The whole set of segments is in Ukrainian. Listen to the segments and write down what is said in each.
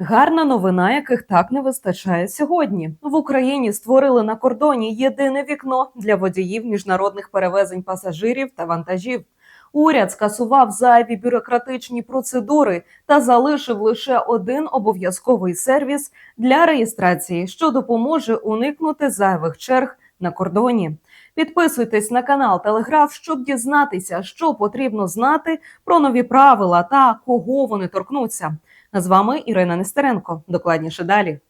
Гарна новина, яких так не вистачає сьогодні. В Україні створили на кордоні єдине вікно для водіїв міжнародних перевезень пасажирів та вантажів. Уряд скасував зайві бюрократичні процедури та залишив лише один обов'язковий сервіс для реєстрації, що допоможе уникнути зайвих черг на кордоні. Підписуйтесь на канал Телеграф, щоб дізнатися, що потрібно знати про нові правила та кого вони торкнуться. З вами Ірина Нестеренко. Докладніше далі.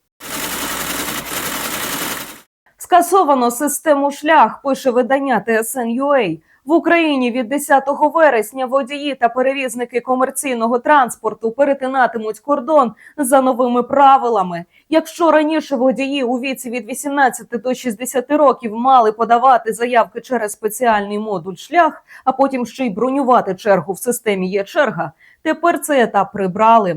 Скасовано систему шлях. Пише видання TSN.ua. В Україні від 10 вересня водії та перевізники комерційного транспорту перетинатимуть кордон за новими правилами. Якщо раніше водії у віці від 18 до 60 років мали подавати заявки через спеціальний модуль шлях, а потім ще й бронювати чергу в системі є черга. Тепер цей етап прибрали.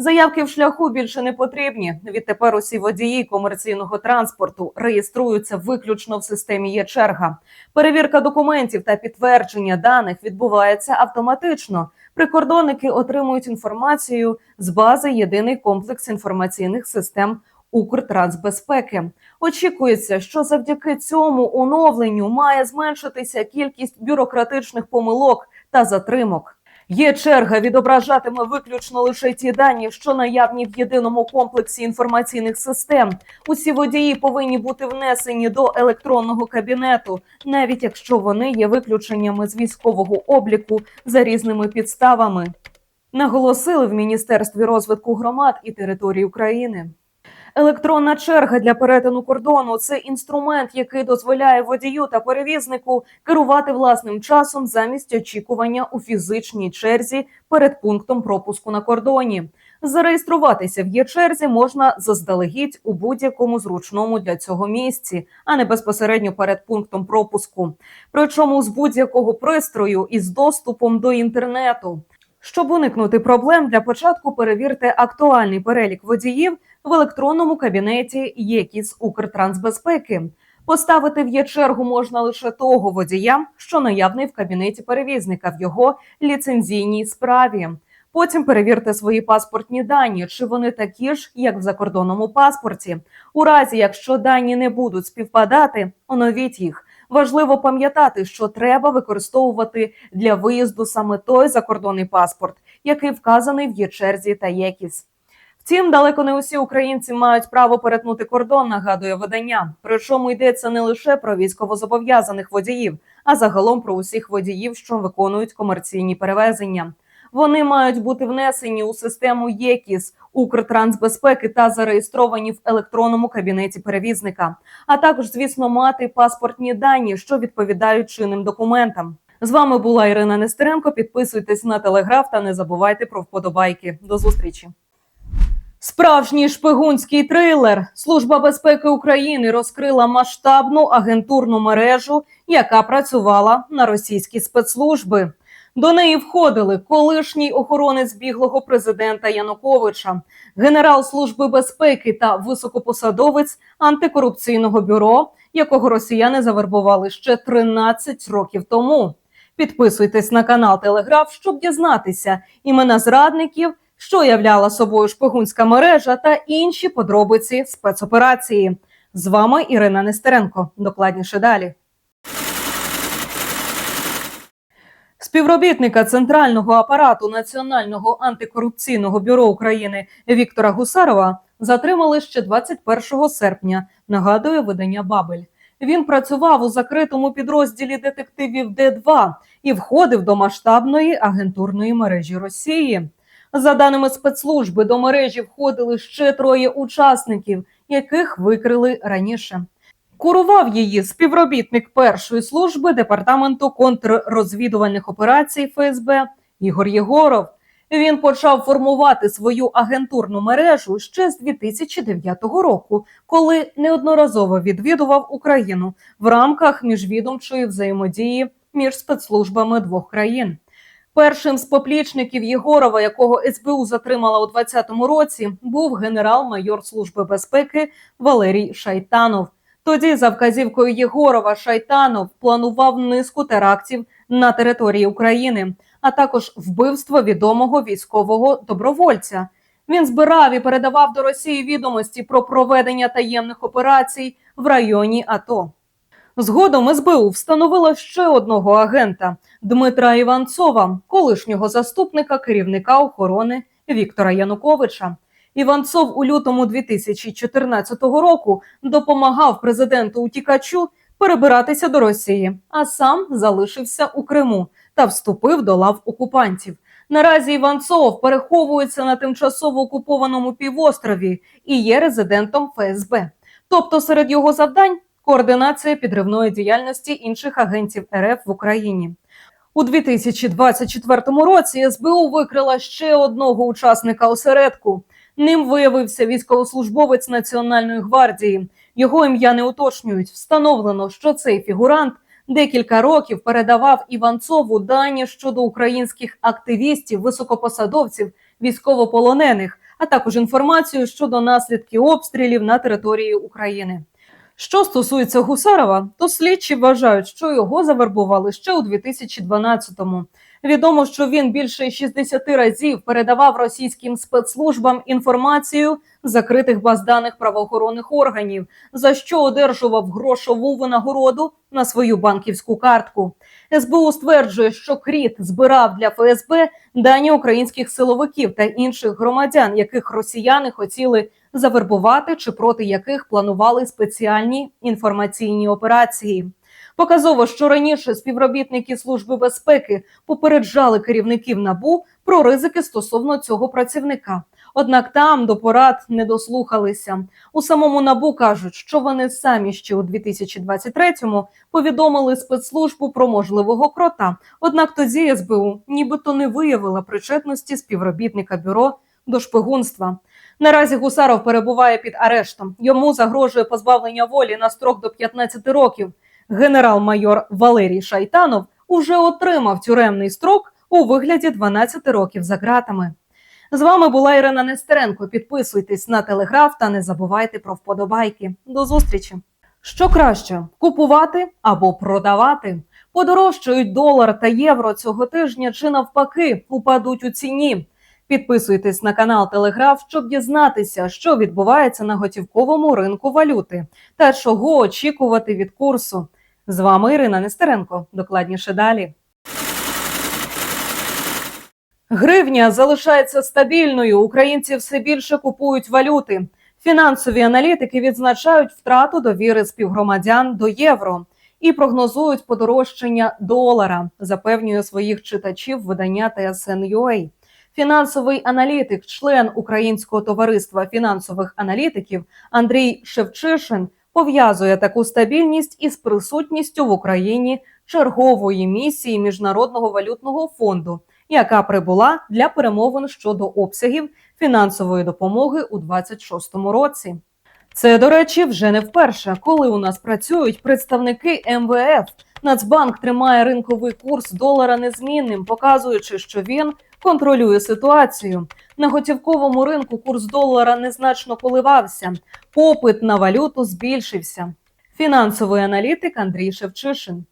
Заявки в шляху більше не потрібні. Відтепер усі водії комерційного транспорту реєструються виключно в системі є черга. Перевірка документів та підтвердження даних відбувається автоматично. Прикордонники отримують інформацію з бази єдиний комплекс інформаційних систем Укртрансбезпеки. Очікується, що завдяки цьому оновленню має зменшитися кількість бюрократичних помилок та затримок. Є черга відображатиме виключно лише ті дані, що наявні в єдиному комплексі інформаційних систем. Усі водії повинні бути внесені до електронного кабінету, навіть якщо вони є виключеннями з військового обліку за різними підставами. Наголосили в Міністерстві розвитку громад і територій України. Електронна черга для перетину кордону це інструмент, який дозволяє водію та перевізнику керувати власним часом замість очікування у фізичній черзі перед пунктом пропуску на кордоні. Зареєструватися в є-черзі можна заздалегідь у будь-якому зручному для цього місці, а не безпосередньо перед пунктом пропуску. Причому з будь-якого пристрою із доступом до інтернету. Щоб уникнути проблем, для початку перевірте актуальний перелік водіїв в електронному кабінеті ЄКІС Укртрансбезпеки. Поставити в є чергу можна лише того водія, що наявний в кабінеті перевізника в його ліцензійній справі. Потім перевірте свої паспортні дані, чи вони такі ж, як в закордонному паспорті. У разі, якщо дані не будуть співпадати, оновіть їх. Важливо пам'ятати, що треба використовувати для виїзду саме той закордонний паспорт, який вказаний в є-черзі та ЄКІС. Втім, далеко не усі українці мають право перетнути кордон, нагадує видання. Причому йдеться не лише про військовозобов'язаних водіїв, а загалом про усіх водіїв, що виконують комерційні перевезення. Вони мають бути внесені у систему ЄКІС Укртрансбезпеки та зареєстровані в електронному кабінеті перевізника, а також, звісно, мати паспортні дані, що відповідають чинним документам. З вами була Ірина Нестеренко. Підписуйтесь на телеграф та не забувайте про вподобайки. До зустрічі. Справжній шпигунський трилер. Служба безпеки України розкрила масштабну агентурну мережу, яка працювала на російські спецслужби. До неї входили колишній охоронець біглого президента Януковича, генерал служби безпеки та високопосадовець антикорупційного бюро, якого росіяни завербували ще 13 років тому. Підписуйтесь на канал Телеграф, щоб дізнатися імена зрадників, що являла собою шпигунська мережа та інші подробиці спецоперації. З вами Ірина Нестеренко. Докладніше далі. Співробітника центрального апарату Національного антикорупційного бюро України Віктора Гусарова затримали ще 21 серпня. Нагадує видання Бабель. Він працював у закритому підрозділі детективів Д2 і входив до масштабної агентурної мережі Росії. За даними спецслужби, до мережі входили ще троє учасників, яких викрили раніше. Курував її співробітник першої служби департаменту контррозвідувальних операцій ФСБ Ігор Єгоров. Він почав формувати свою агентурну мережу ще з 2009 року, коли неодноразово відвідував Україну в рамках міжвідомчої взаємодії між спецслужбами двох країн. Першим з поплічників Єгорова, якого СБУ затримала у 2020 році, був генерал-майор служби безпеки Валерій Шайтанов. Тоді, за вказівкою Єгорова, Шайтанов планував низку терактів на території України, а також вбивство відомого військового добровольця. Він збирав і передавав до Росії відомості про проведення таємних операцій в районі АТО. Згодом СБУ встановила ще одного агента Дмитра Іванцова, колишнього заступника керівника охорони Віктора Януковича. Іванцов у лютому 2014 року допомагав президенту утікачу перебиратися до Росії, а сам залишився у Криму та вступив до лав окупантів. Наразі Іванцов переховується на тимчасово окупованому півострові і є резидентом ФСБ. Тобто серед його завдань координація підривної діяльності інших агентів РФ в Україні. У 2024 році СБУ викрила ще одного учасника осередку. Ним виявився військовослужбовець Національної гвардії. Його ім'я не уточнюють. Встановлено, що цей фігурант декілька років передавав Іванцову дані щодо українських активістів, високопосадовців, військовополонених, а також інформацію щодо наслідків обстрілів на території України. Що стосується Гусарова, то слідчі вважають, що його завербували ще у 2012-му. Відомо, що він більше 60 разів передавав російським спецслужбам інформацію закритих баз даних правоохоронних органів, за що одержував грошову винагороду на свою банківську картку. СБУ стверджує, що Кріт збирав для ФСБ дані українських силовиків та інших громадян, яких росіяни хотіли завербувати чи проти яких планували спеціальні інформаційні операції. Показово, що раніше співробітники служби безпеки попереджали керівників набу про ризики стосовно цього працівника. Однак там до порад не дослухалися. У самому набу кажуть, що вони самі ще у 2023-му повідомили спецслужбу про можливого крота. Однак тоді СБУ нібито не виявила причетності співробітника бюро до шпигунства. Наразі Гусаров перебуває під арештом. Йому загрожує позбавлення волі на строк до 15 років. Генерал-майор Валерій Шайтанов уже отримав тюремний строк у вигляді 12 років за ґратами. З вами була Ірина Нестеренко. Підписуйтесь на телеграф та не забувайте про вподобайки. До зустрічі! Що краще купувати або продавати? Подорожчають долар та євро цього тижня чи навпаки упадуть у ціні. Підписуйтесь на канал Телеграф, щоб дізнатися, що відбувається на готівковому ринку валюти та чого очікувати від курсу. З вами Ірина Нестеренко. Докладніше далі. Гривня залишається стабільною. Українці все більше купують валюти. Фінансові аналітики відзначають втрату довіри співгромадян до євро і прогнозують подорожчання долара. Запевнює своїх читачів видання TSN.ua. Фінансовий аналітик, член Українського товариства фінансових аналітиків Андрій Шевчишин пов'язує таку стабільність із присутністю в Україні чергової місії Міжнародного валютного фонду, яка прибула для перемовин щодо обсягів фінансової допомоги у 2026 році. Це, до речі, вже не вперше, коли у нас працюють представники МВФ. Нацбанк тримає ринковий курс долара незмінним, показуючи, що він контролює ситуацію. На готівковому ринку курс долара незначно коливався. Попит на валюту збільшився. Фінансовий аналітик Андрій Шевчишин.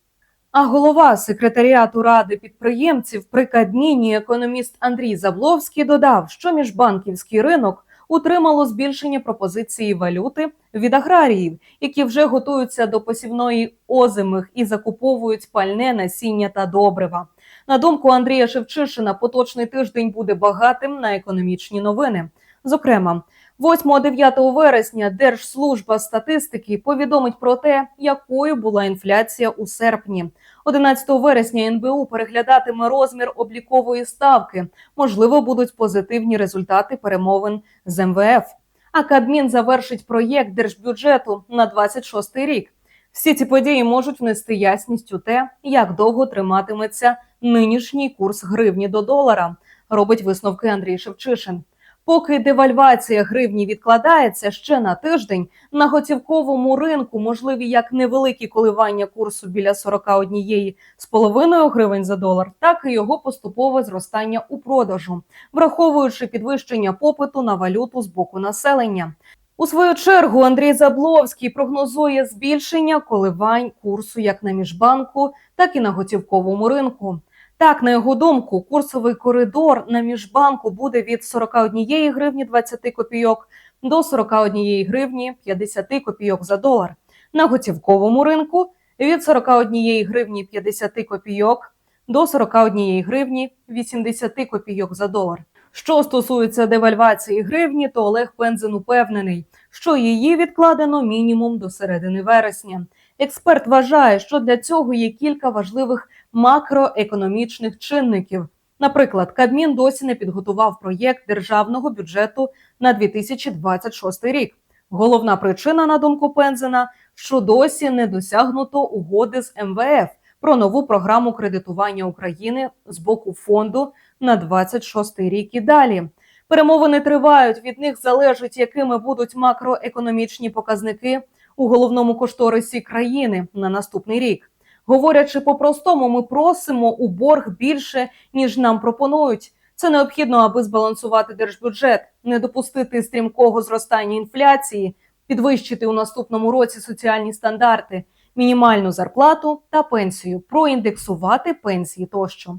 А голова секретаріату ради підприємців при Кабміні економіст Андрій Забловський додав, що міжбанківський ринок утримало збільшення пропозиції валюти від аграріїв, які вже готуються до посівної озимих і закуповують пальне насіння та добрива. На думку Андрія Шевчишина, поточний тиждень буде багатим на економічні новини. Зокрема, 8-9 вересня Держслужба статистики повідомить про те, якою була інфляція у серпні. 11 вересня НБУ переглядатиме розмір облікової ставки. Можливо, будуть позитивні результати перемовин з МВФ. А Кабмін завершить проєкт держбюджету на 26 рік. Всі ці події можуть внести ясність у те, як довго триматиметься нинішній курс гривні до долара. Робить висновки Андрій Шевчишин. Поки девальвація гривні відкладається ще на тиждень, на готівковому ринку можливі як невеликі коливання курсу біля 41,5 гривень за долар, так і його поступове зростання у продажу, враховуючи підвищення попиту на валюту з боку населення. У свою чергу Андрій Забловський прогнозує збільшення коливань курсу як на міжбанку, так і на готівковому ринку. Так, на його думку, курсовий коридор на міжбанку буде від 41 гривні 20 копійок до 41 гривні 50 копійок за долар. На готівковому ринку від 41 гривні 50 копійок до 41 гривні 80 копійок за долар. Що стосується девальвації гривні, то Олег Пензен упевнений, що її відкладено мінімум до середини вересня. Експерт вважає, що для цього є кілька важливих макроекономічних чинників. Наприклад, Кабмін досі не підготував проєкт державного бюджету на 2026 рік. Головна причина, на думку Пензена, що досі не досягнуто угоди з МВФ про нову програму кредитування України з боку фонду на 26 рік і далі. Перемовини тривають. Від них залежить, якими будуть макроекономічні показники у головному кошторисі країни на наступний рік. Говорячи по-простому, ми просимо у борг більше ніж нам пропонують. Це необхідно, аби збалансувати держбюджет, не допустити стрімкого зростання інфляції, підвищити у наступному році соціальні стандарти, мінімальну зарплату та пенсію, проіндексувати пенсії тощо.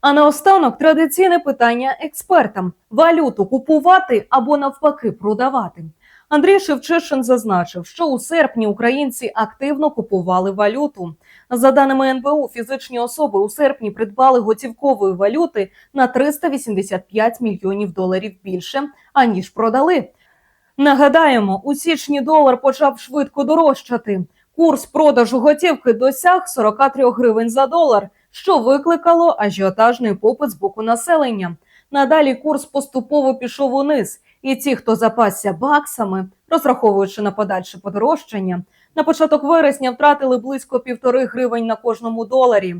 А наостанок традиційне питання експертам: валюту купувати або навпаки продавати. Андрій Шевчишин зазначив, що у серпні українці активно купували валюту. За даними НБУ, фізичні особи у серпні придбали готівкової валюти на 385 мільйонів доларів більше, аніж продали. Нагадаємо, у січні долар почав швидко дорожчати. Курс продажу готівки досяг 43 гривень за долар, що викликало ажіотажний попит з боку населення. Надалі курс поступово пішов униз, і ті, хто запасся баксами, розраховуючи на подальше подорожчання, на початок вересня втратили близько півтори гривень на кожному доларі.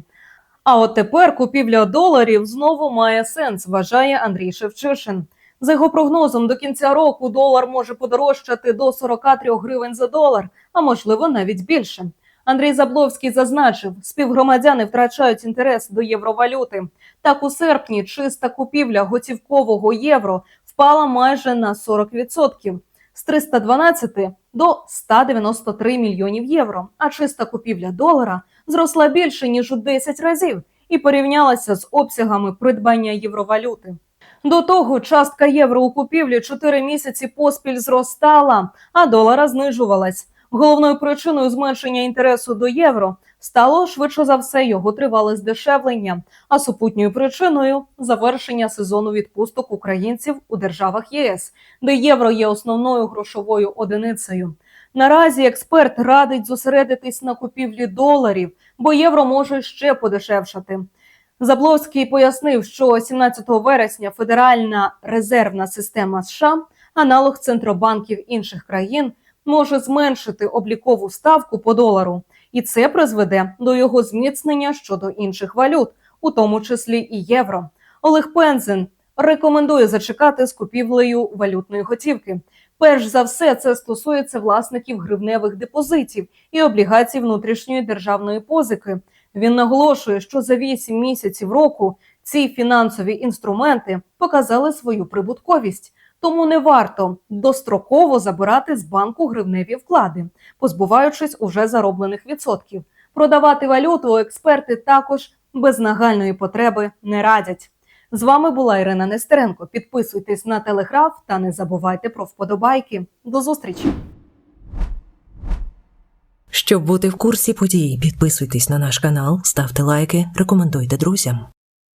А от тепер купівля доларів знову має сенс, вважає Андрій Шевчишин. За його прогнозом, до кінця року долар може подорожчати до 43 гривень за долар, а можливо навіть більше. Андрій Забловський зазначив, співгромадяни втрачають інтерес до євровалюти. Так, у серпні чиста купівля готівкового євро впала майже на 40% з 312 до 193 мільйонів євро. А чиста купівля долара зросла більше ніж у 10 разів і порівнялася з обсягами придбання євровалюти. До того частка євро у купівлі 4 місяці поспіль зростала, а долара знижувалась. Головною причиною зменшення інтересу до євро стало швидше за все його тривале здешевлення, а супутньою причиною завершення сезону відпусток українців у державах ЄС, де євро є основною грошовою одиницею. Наразі експерт радить зосередитись на купівлі доларів, бо євро може ще подешевшати. Забловський пояснив, що 17 вересня Федеральна резервна система США, аналог центробанків інших країн, може зменшити облікову ставку по долару, і це призведе до його зміцнення щодо інших валют, у тому числі і євро. Олег Пензен рекомендує зачекати з купівлею валютної готівки. Перш за все, це стосується власників гривневих депозитів і облігацій внутрішньої державної позики. Він наголошує, що за 8 місяців року ці фінансові інструменти показали свою прибутковість. Тому не варто достроково забирати з банку гривневі вклади, позбуваючись уже зароблених відсотків. Продавати валюту експерти також без нагальної потреби не радять. З вами була Ірина Нестеренко. Підписуйтесь на телеграф та не забувайте про вподобайки. До зустрічі! Щоб бути в курсі подій, підписуйтесь на наш канал, ставте лайки, рекомендуйте друзям.